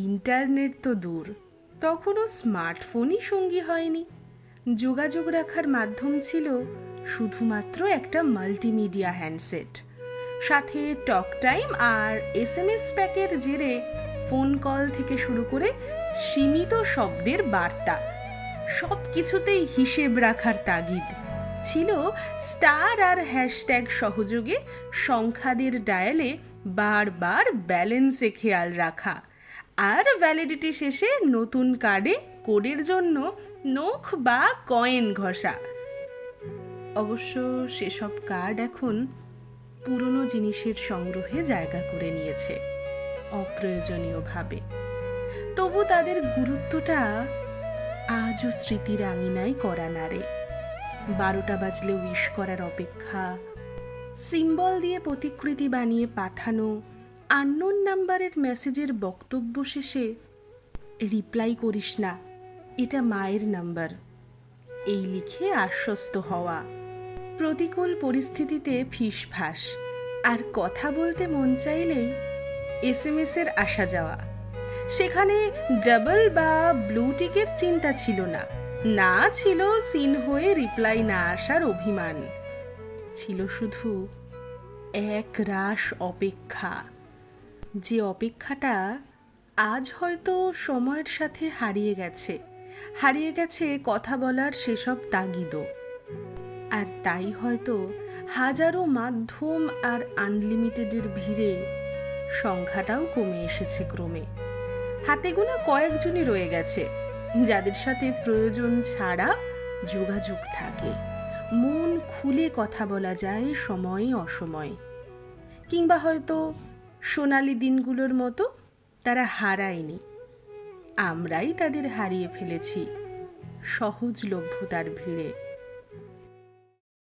Internet তো দূর, তখনও স্মার্টফোনই সঙ্গী হয়নি। যোগাযোগ রাখার মাধ্যম ছিল শুধুমাত্র একটা মাল্টিমিডিয়া হ্যান্ডসেট, সাথে টক টাইম আর এস এম এস প্যাকের জেরে ফোন কল থেকে শুরু করে সীমিত শব্দের বার্তা সব কিছুতেই হিসেব রাখার তাগিদ ছিল স্টার আর হ্যাশট্যাগ সহযোগে সংখ্যাদের ডায়ালে বারবার ব্যালেন্সে খেয়াল রাখা। আর ভ্যালিডিটি শেষে নতুন কার্ডে কোডের জন্য নখ বা কয়েন ঘষা। অবশ্য সেসব কার্ড এখন পুরনো জিনিসের সংগ্রহে জায়গা করে নিয়েছে, অপ্রয়োজনীয়ভাবে। তবু তাদের গুরুত্বটা আজও স্মৃতির আঙিনায় করা নাড়ে বারোটা বাজলে উইশ করার অপেক্ষা সিম্বল দিয়ে প্রতিকৃতি বানিয়ে পাঠানো আননোন নাম্বারের মেসেজের বক্তব্য শেষে রিপ্লাই করিস না, এটা মায়ের নাম্বার। এই লিখে আশ্বস্ত হওয়া। প্রতিকূল পরিস্থিতিতে ফিসফাস আর কথা বলতে মন চাইলেই এস এম এর আসা যাওয়া। সেখানে ডাবল বা ব্লু টিকের চিন্তা ছিল না। না ছিল সিন হয়ে রিপ্লাই না আসার অভিমান। ছিল শুধু এক রাস অপেক্ষা। যে অপেক্ষাটা আজ হয়তো সময়ের সাথে হারিয়ে গেছে। হারিয়ে গেছে কথা বলার সেসব তাগিদও। আর তাই হয়তো হাজারো মাধ্যম আর আনলিমিটেডের ভিড়ে সংখ্যাটাও কমে এসেছে ক্রমে। হাতে গোনা কয়েকজনই রয়ে গেছে, যাদের সাথে প্রয়োজন ছাড়া যোগাযোগ থাকে। মন খুলে কথা বলা যায় সময়ে অসময়ে। কিংবা হয়তো সোনালি দিনগুলোর মতো তারা হারায়নি। আমরাই তাদের হারিয়ে ফেলেছি সহজলভ্যতার ভিড়ে।